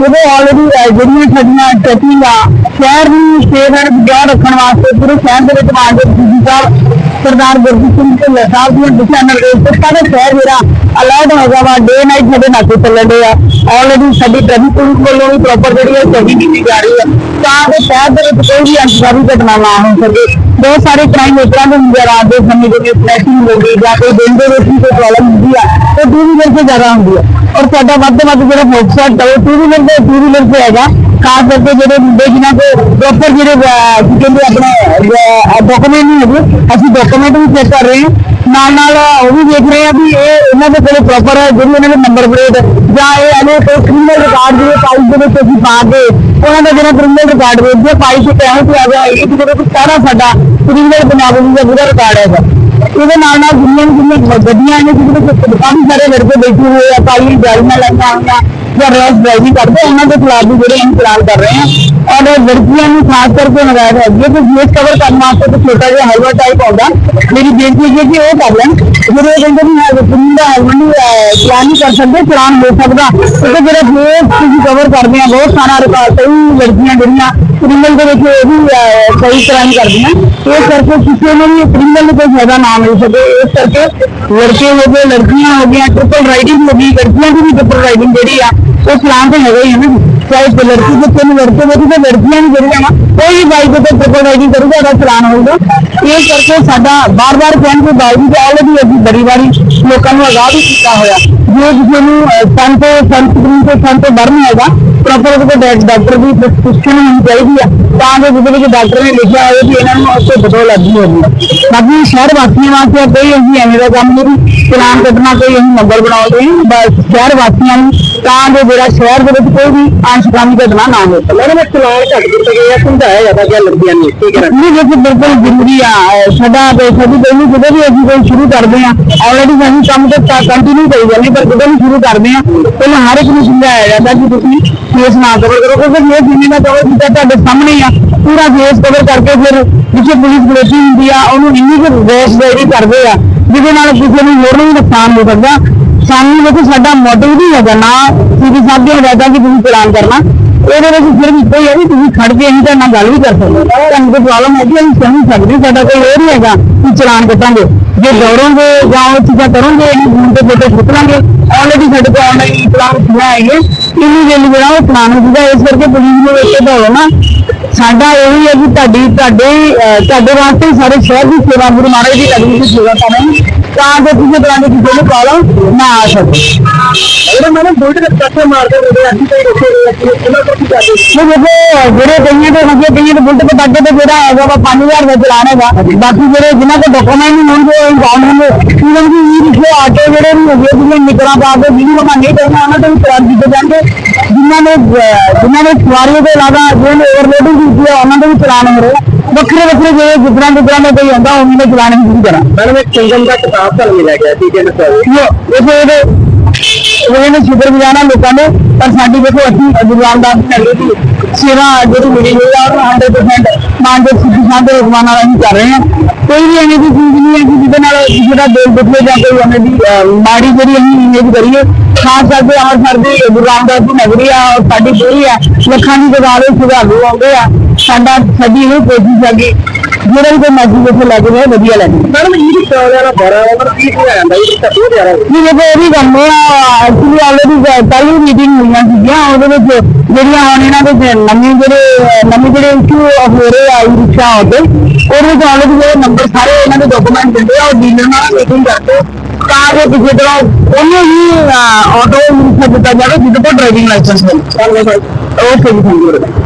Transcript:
ਉਹਦੇ ਆਲਰੇਡੀ ਜਿਹੜੀਆਂ ਸਾਡੀਆਂ ਟੈਕਿੰਗ ਆ ਸ਼ਹਿਰ ਨੂੰ ਸੇਫ ਐਂਡ ਸਿਕਿਉਰ ਰੱਖਣ ਵਾਸਤੇ ਪੂਰੇ ਸ਼ਹਿਰ ਦੇ ਵਿੱਚ ਮਾਨਯੋਗ ਡੀਸੀ ਸਾਹਿਬ ਸਰਦਾਰ ਗੁਰਜੀਤ ਸਿੰਘ ਢਿੱਲੋਂ ਸਾਹਿਬ ਦੀਆਂ ਦਿਸ਼ਾ ਨਿਰਦੇਸ਼ ਤੇ ਸ਼ਹਿਰ ਜਿਹੜਾ ਅਲਰਟ ਹੈਗਾ ਵਾ ਡੇ ਨਾਈਟ ਸਾਡੇ ਨਾਕੇ ਚੱਲਣ ਦੇ ਆ। ਆਲਰੇਡੀ ਸਾਡੀ ਟ੍ਰੈਫਿਕ ਪੁਲਿਸ ਵੱਲੋਂ ਵੀ ਪ੍ਰੋਪਰ ਜਿਹੜੀ ਹੈ ਚੈਕਿੰਗ ਕੀਤੀ ਜਾ ਰਹੀ ਹੈ। ਤਾਂ ਕਿ ਸ਼ਹਿਰ ਦੇ ਵਿੱਚ ਕੋਈ ਵੀ ਅਨਸਰੀ ਘਟਨਾ ਨਾ ਹੋ ਸਕੇ। ਬਹੁਤ ਸਾਰੇ ਕ੍ਰਾਈਮ ਇਸ ਦੇ ਹੁੰਦੇ ਰਾਤ ਦੇ ਸਮੇਂ ਜਿਵੇਂ ਫਲੈਸ਼ਿੰਗ ਹੋ ਗਈ ਜਾਂ ਕੋਈ ਦਿਨ ਦੇ ਵਿੱਚ ਕੋਈ ਪ੍ਰੋਬਲਮ ਹੁੰਦੀ ਆ ਉਹ ਦੂਰੀ ਕਰਕੇ ਜ਼ਿਆਦਾ ਹੁੰਦੀ ਆ। ਔਰ ਸਾਡਾ ਵੱਧ ਤੋਂ ਵੱਧ ਜਿਹੜਾ ਫੋਕਸ ਹੈ ਉਹ ਟੂ ਵੀਲਰ ਤੇ ਟੂ ਵੀਲਰ 'ਤੇ ਹੈਗਾ। ਖਾਸ ਕਰਕੇ ਜਿਹੜੇ ਮੁੰਡੇ ਜਿਨ੍ਹਾਂ ਕੋ ਪ੍ਰੋਪਰ ਜਿਹੜੇ ਕੀ ਕਹਿੰਦੇ ਆਪਣੇ ਡਾਕੂਮੈਂਟ ਨਹੀਂ ਹੈਗੇ, ਅਸੀਂ ਡਾਕੂਮੈਂਟ ਵੀ ਚੈੱਕ ਕਰ ਰਹੇ ਹਾਂ। ਨਾਲ ਨਾਲ ਉਹ ਵੀ ਦੇਖ ਰਹੇ ਆ ਵੀ ਇਹ ਇਹਨਾਂ ਦੇ ਕੋਲ ਪ੍ਰੋਪਰ ਹੈ, ਜਿਹੜੀ ਇਹਨਾਂ ਦੇ ਨੰਬਰ ਪਲੇਟ ਜਾਂ ਇਹ ਇਹਨੇ ਕੋਈ ਕ੍ਰਿਮੀਨਲ ਰਿਕਾਰਡ ਜਿਹੜੇ ਪਾਈਪ ਦੇ ਵਿੱਚ ਅਸੀਂ ਪਾ ਕੇ ਉਹਨਾਂ ਦਾ ਜਿਹੜਾ ਕ੍ਰਿਮੀਨਲ ਰਿਕਾਰਡ ਵੇਚਦੇ ਪਾਈਪ ਤੇ ਕਿਹੋ ਜਿਹਾ ਆ ਗਿਆ। ਇਹ ਜਿਹੜਾ ਸਾਰਾ ਸਾਡਾ ਕ੍ਰਿਮੀਨਲ ਬਨਾਵਲੀ ਦਾ ਪੂਰਾ ਰਿਕਾਰਡ ਹੈਗਾ। ਇਹਦੇ ਨਾਲ ਨਾਲ ਦੁਨੀਆ ਨੂੰ ਜਿੰਨੀਆਂ ਗੱਡੀਆਂ ਨੇ, ਜਿਹਦੇ ਵਿੱਚ ਕਾਫੀ ਸਾਰੇ ਲੜਕੇ ਬੈਠੇ ਹੋਏ ਆ ਕਾਲੀ ਡਰਾਈਵਰ ਲਾਈਨਾਂ ਆਉਂਦੀਆਂ ਜਾਂ ਰੈਸ ਡਰਾਈਵਿੰਗ ਕਰਦੇ ਉਹਨਾਂ ਦੇ ਖਿਲਾਫ ਵੀ ਜਿਹੜੇ ਇੰਤਜ਼ਾਮ ਕਰ ਰਹੇ ਹਾਂ ਔਰ ਲੜਕੀਆਂ ਨੂੰ ਖਾਸ ਕਰਕੇ ਹਦਾਇਤ ਹੈਗੀ ਹੈ ਕਿ ਫੇਸ ਕਵਰ ਕਰਨ ਵਾਸਤੇ ਕੋਈ ਛੋਟਾ ਜਿਹਾ ਹੈਲਮਟ ਟਾਈਪ ਆਉਂਦਾ ਮੇਰੀ ਬੇਨਤੀ ਹੈ ਕਿ ਉਹ ਕਰ ਲੈਣ। ਜਿਹੜੇ ਇਹ ਕਹਿੰਦੇ ਵੀ ਹੈ ਕੁੜੀ ਦਾ ਹੈਲਮਟ ਨਹੀਂ ਅਹ, ਚਲਾਨ ਨਹੀਂ ਕਰ ਸਕਦੇ ਚਲਾਨ ਹੋ ਸਕਦਾ। ਕਿਉਂਕਿ ਤੁਸੀਂ ਕਵਰ ਕਰਦੇ ਆ ਬਹੁਤ ਸਾਰਾ ਰਿਕਾਰਡ ਕਈ ਲੜਕੀਆਂ ਜਿਹੜੀਆਂ ਕ੍ਰਿਮੀਨਲ ਦੇ ਵਿੱਚ ਇਹ ਵੀ ਕਈ ਕ੍ਰਾਈਮ ਕਰਦੀਆਂ। ਇਸ ਕਰਕੇ ਕਿਸੇ ਨੂੰ ਵੀ ਕ੍ਰਿਮੀਨਲ ਨੂੰ ਕੋਈ ਫਾਇਦਾ ਨਾ ਮਿਲ ਸਕੇ। ਇਸ ਕਰਕੇ ਲੜਕੇ ਹੋ ਗਏ ਲੜਕੀਆਂ ਹੋ ਗਈਆਂ ਟ੍ਰਿਪਲ ਰਾਈਡਿੰਗ ਹੋ ਗਈ ਲੜਕੀਆਂ ਦੀ ਵੀ ਟ੍ਰਿਪਲ ਰਾਈਡਿੰਗ ਜਿਹੜੀ ਆ ਉਹ ਚਲਾਨ ਤੇ ਹੈਗਾ ਹੀ ਹੈ ਨਾ। ਚਾਹੇ ਕੋਈ ਲੜਕੀ ਦੇ ਤਿੰਨ ਲੜਕੇ ਹੋਵੇ ਤੇ ਲੜਕੀਆਂ ਵੀ ਜਿਹੜੀਆਂ ਵਾ ਕੋਈ ਵੀ ਬਾਈਕ ਤੇ ਟ੍ਰਿਪਲ ਰਾਈਡਿੰਗ ਕਰੂਗਾ ਉਹਦਾ ਚਲਾਨ ਹੋਊਗਾ। ਇਹ ਕਰਕੇ ਸਾਡਾ ਬਾਰ-ਬਾਰ ਕਹਿਣ ਦੇ ਬਾਵਜੂਦ ਆਲਰੇਡੀ ਅਸੀਂ ਬੜੀ ਵਾਰੀ ਲੋਕਾਂ ਨੂੰ ਆਗਾਹ ਵੀ ਕੀਤਾ ਹੋਇਆ। ਜੇ ਕਿਸੇ ਨੂੰ ਸੰਤ ਸੰਤ ਗ੍ਰੀਨ ਤੇ ਸੰਤ ਬਰਨ ਹੈਗਾ ਪ੍ਰੋਪਰ ਉਹਦੇ ਡਾਕਟਰ ਦੀ ਪ੍ਰਸਕ੍ਰਿਪਸ਼ਨ ਹੋਣੀ ਚਾਹੀਦੀ ਆ। ਤਾਂ ਕਿ ਜਿਹਦੇ ਵਿੱਚ ਡਾਕਟਰ ਨੇ ਲਿਖਿਆ ਹੋਵੇ ਕਿ ਇਹਨਾਂ ਨੂੰ ਉਸ ਤੋਂ ਬਦੋ ਲੱਗੀ ਹੋਵੇ ਬਾਕੀ ਸ਼ਹਿਰ ਵਾਸੀਆਂ ਵਾਸਤੇ ਕੋਈ ਅਸੀਂ ਐਵੇਂ ਦਾ ਕੰਮ ਨਹੀਂ ਚਲਾਨ ਕੱਢਣਾ ਕੋਈ ਅਸੀਂ ਨੰਬਰ ਬਣਾਉਂਦੇ ਹਾਂ ਬਸ ਸ਼ਹਿਰ ਵਾਸੀਆਂ ਨੂੰ ਤਾਂ ਜੋ ਜਿਹੜਾ ਸ਼ਹਿਰ ਦੇ ਵਿੱਚ ਕੋਈ ਵੀ ਅੰਸ਼ਕਾਮੀ ਘਟਨਾ ਨਾ ਹੋਵੇ ਮੈਡਮ ਇਹ ਚਲਾਨ ਘੱਟ ਦਿੱਤੇ ਗਏ ਆ ਸਮਝਾਇਆ ਜਾਂਦਾ ਕਿ ਲੜਕੀਆਂ ਨੂੰ ਠੀਕ ਹੈ ਨਹੀਂ ਦੇਖੋ ਬਿਲਕੁਲ ਜ਼ਰੂਰੀ ਆ। ਸਾਡਾ ਤੇ ਸਾਡੀ ਪਹਿਲੀ ਜਦੋਂ ਵੀ ਅਸੀਂ ਕੋਈ ਸ਼ੁਰੂ ਕਰਦੇ ਆ ਆਲਰੇਡੀ ਅਸੀਂ ਕੰਮ ਤੇ ਕੰਟੀਨਿਊ ਕਰੀ ਜਾਂਦੇ ਪਰ ਜਦੋਂ ਵੀ ਸ਼ੁਰੂ ਕਰਦੇ ਆ ਪਹਿਲਾਂ ਹਰ ਇੱਕ ਨੂੰ ਸਮਝਾਇਆ ਜਾਂਦਾ ਕਿ ਤੁਸੀਂ ਫੇਸ ਨਾ ਕਵਰ ਕਰੋ ਕਿਉਂਕਿ ਫੇਸ ਜਿੰਨੀ ਨਾ ਕਵਰ ਕੀਤਾ ਤੁਹਾਡੇ ਸਾਹਮਣੇ ਆ। ਪੂਰਾ ਫੇਸ ਕਵਰ ਕਰਕੇ ਫਿਰ ਜਿੱਥੇ ਪੁਲਿਸ ਬਲੋਚੀ ਹੁੰਦੀ ਆ ਉਹਨੂੰ ਇੰਨੀ ਕੁ ਰੇਸ ਦੇਰੀ ਕਰਦੇ ਆ ਜਿਹਦੇ ਨਾਲ ਕਿਸੇ ਨੂੰ ਹੋਰ ਨੂੰ ਨੁਕਸਾਨ ਹੋ ਸਕਦਾ। ਸਾਨੂੰ ਦੇਖੋ ਸਾਡਾ ਮੋਟਿਵ ਵੀ ਹੈਗਾ ਨਾ ਸੀਡੀ ਸਾਹਿਬ ਦੀ ਹਦਾਇਤਾਂ ਕਿ ਤੁਸੀਂ ਚਲਾਨ ਕਰਨਾ। ਇਹਦੇ ਵਿੱਚ ਸਿਰਫ ਇੱਕੋ ਹੀ ਹੈ ਵੀ ਤੁਸੀਂ ਖੜ ਕੇ ਅਸੀਂ ਤੁਹਾਡੇ ਨਾਲ ਗੱਲ ਵੀ ਕਰ ਸਕਦੇ ਹੋ। ਤੁਹਾਨੂੰ ਕੋਈ ਪ੍ਰੋਬਲਮ ਹੈਗੀ, ਅਸੀਂ ਸਮਝ ਸਕਦੇ ਸਾਡਾ ਕੋਈ ਹੋਰ ਹੀ ਹੈਗਾ ਕਿ ਚਲਾਨ ਕੱਟਾਂਗੇ ਜੇ ਦੌੜੋਗੇ ਜਾਂ ਉਹ ਚੀਜ਼ਾਂ ਕਰੋਗੇ, ਅਸੀਂ ਫੋਨ ਤੇ ਫੋਟੋ ਖਿੱਚ ਲਾਂਗੇ ਆਲਰੇਡੀ ਸਾਡੇ ਕੋਲ ਆਨਲਾਈਨ ਚਲਾਨ ਖੁੱਲਾ ਹੈਗੇ ਇੰਨੀ ਜਲਦੀ ਜਿਹੜਾ ਉਹ ਹੋ ਜੂਗਾ ਇਸ ਕਰਕੇ ਪੁਲਿਸ ਨੂੰ ਇੱਥੇ ਦੌੜੋ ਨਾ। ਸਾਡਾ ਇਹ ਹੀ ਹੈ ਕਿ ਤੁਹਾਡੀ ਤੁਹਾਡੇ ਤੁਹਾਡੇ ਵਾਸਤੇ ਸਾਰੇ ਸ਼ਹਿਰ ਦੀ ਸੇਵਾ ਗੁਰੂ ਮਹਾਰਾਜ ਦੀ ਲੱਗਦੀ ਦੀ ਸੇਵਾ ਕਰ ਰਹੇ ਹਾਂ ਤਾਂ ਕਿ ਕਿਸੇ ਤਰ੍ਹਾਂ ਦੀ ਕਿਸੇ ਨੂੰ ਪ੍ਰੋਬਲਮ ਨਾ ਆ ਸਕੇ। ਅਗਰ ਮੈਡਮ ਬੁਲਟ ਦੇ ਕੱਟੇ ਮਾਰਦੇ ਰਹੇ ਅਸੀਂ ਕੋਈ ਰੋਕੇ ਰਹੇ ਅਸੀਂ ਉਹਨਾਂ ਤੋਂ ਕੀ ਕਰਦੇ ਇਹ ਜਿਹੜੇ ਕਈਆਂ ਦੇ ਲੱਗੇ ਕਈਆਂ ਦੇ ਬੁਲਟ ਤੇ ਬੱਗੇ ਤੇ ਜਿਹੜਾ ਹੈਗਾ ਵਾ 5000 ਦਾ ਚਲਾਨ ਹੈਗਾ ਬਾਕੀ ਜਿਹੜੇ ਜਿਨ੍ਹਾਂ ਕੋਲ ਡਾਕੂਮੈਂਟ ਨਹੀਂ ਹੋਣਗੇ ਉਹ ਇਨਕਾਮ ਹੋਣਗੇ ਇਹ ਰਿਕਸ਼ੇ ਆਟੋ ਜਿਹੜੇ ਵੀ ਹੈਗੇ ਜਿਵੇਂ ਨਿਕਰਾਂ ਪਾ ਕੇ ਵੀਡੀਓ ਬਣਾ ਨਹੀਂ ਕਰਨਾ ਉਹਨਾਂ ਤੋਂ ਵੀ ਚਲਾਨ ਕੀਤੇ ਜਾਣਗੇ ਜਿਨ੍ਹਾਂ ਨੇ ਅਹ, ਜਿਨ੍ਹਾਂ ਨੇ ਸਵਾਰੀਆਂ ਦੇ ਇਲਾਵਾ ਜਿਹਨੇ ਓਵਰਲੋਡਿੰਗ ਕੀਤੀ ਹੈ ਉਹਨਾਂ ਦੇ ਵੀ ਚਲਾਨ ਹੋ ਰਹੇ ਆ। ਵੱਖਰੇ ਵੱਖਰੇ ਜਿਹੜੇ ਜਿੱਦਾਂ ਜਿੱਦਾਂ ਦਾ ਕੋਈ ਆਉਂਦਾ ਉਹਨਾਂ ਦੇ ਚਲਾਨ ਵੀ ਕਰਾਂ ਮੈਡਮ ਇੱਕ ਚੰਗਮ ਦਾ ਕਿਤਾਬ ਤੁਹਾਨੂੰ ਮਿਲਿਆ ਗਿਆ ਠੀਕ ਹੈ ਨਾ ਸਰ ਇਹ ਇਹਦੇ ਉਹਨੇ ਨੇ ਸ਼ੁਕਰ ਗੁਜ਼ਾਰਾਂ ਲੋਕਾਂ ਦੇ ਪਰ ਸਾਡੀ ਦੇਖੋ ਅਸੀਂ ਗੁਰਦਾਸ ਨਗਰ ਦੀ ਸੇਵਾ ਜਿਹੜੀ ਮਿਲੀ ਹੋਈ ਆ ਉਹ 100% ਮਾਨਜੋਤ ਸਿੱਧੂ ਸਾਹਿਬ ਦੇ ਹੁਕਮਾਂ ਨਾਲ ਅਸੀਂ ਕਰ ਰਹੇ ਹਾਂ ਕੋਈ ਵੀ ਐਵੇਂ ਦੀ ਚੀਜ਼ ਨਹੀਂ ਹੈ ਕਿ ਜਿਹਦੇ ਨਾਲ ਜਿਹੜਾ ਦਾ ਦਿਲ ਦੁਖੇ ਜਾਂ ਕੋਈ ਐਵੇਂ ਦੀ ਮਾੜੀ ਜਿਹੜੀ ਅਸੀਂ ਇਮੇਜ ਕਰੀਏ ਖਾਸ ਕਰਕੇ ਅੰਮ੍ਰਿਤਸਰ ਦੀ ਗੁਰੂ ਰਾਮਦਾਸ ਦੀ ਨਗਰੀ ਆ ਔਰ ਸਾਡੀ ਪੂਰੀ ਆ, ਲੱਖਾਂ ਦੀ ਜਗਾਲੇ ਸੁਧਾਰੂ ਆਉਂਦੇ ਆ, ਸਾਡਾ, ਸਾਡੀ ਇਹ ਕੋਸ਼ਿਸ਼ ਹੈਗੀ ਜਿਹੜਾ ਵੀ ਕੋਈ ਮੈਸੇਜ ਉੱਥੇ ਲੱਗ ਰਿਹਾ ਵਧੀਆ ਲੱਗੇ ਮੈਡਮ ਇਹ ਵੀ 14 12 ਨੰਬਰ ਕੀ ਹੋ ਜਾਂਦਾ ਇਹ ਬਹੁਤ ਜ਼ਿਆਦਾ ਜੀ ਦੇਖੋ ਇਹ ਵੀ ਕੰਮ ਐਕਚੁਅਲੀ ਆਲਰੇਡੀ ਵੀ ਮੀਟਿੰਗ ਹੋਈਆਂ ਸੀਗੀਆਂ ਉਹਦੇ ਵਿੱਚ ਜਿਹੜੀਆਂ ਹੁਣ ਇਹਨਾਂ ਦੇ ਨਵੇਂ ਜਿਹੜੇ ਨਵੇਂ ਜਿਹੜੇ ਇਸ਼ੂ ਹੋ ਰਹੇ ਆ ਈ ਰਿਕਸ਼ਾ ਉਹਦੇ ਉਹਦੇ ਵਿੱਚ ਆਲਰੇਡੀ ਜਿਹੜੇ ਨੰਬਰ ਸਾਰੇ ਇਹਨਾਂ ਦੇ ਡਾਕੂਮੈਂਟ ਦਿੰਦੇ ਆ ਉਹ ਡੀਲਰ ਨਾਲ ਮੀਟਿੰਗ ਕਰਦੇ ਤਾਂ ਕਿ ਕਿਸੇ ਤਰ੍ਹਾਂ ਉਹਨੂੰ ਹੀ ਆਟੋ ਨੂੰ ਦਿੱਤਾ ਜਾਵੇ ਜਿਹਦੇ ਕੋਲ ਡਰਾਈਵਿੰਗ ਲਾਇਸੈਂਸ ਹੈ ਓਕੇ ਜੀ ਥੈਂਕ ਯੂ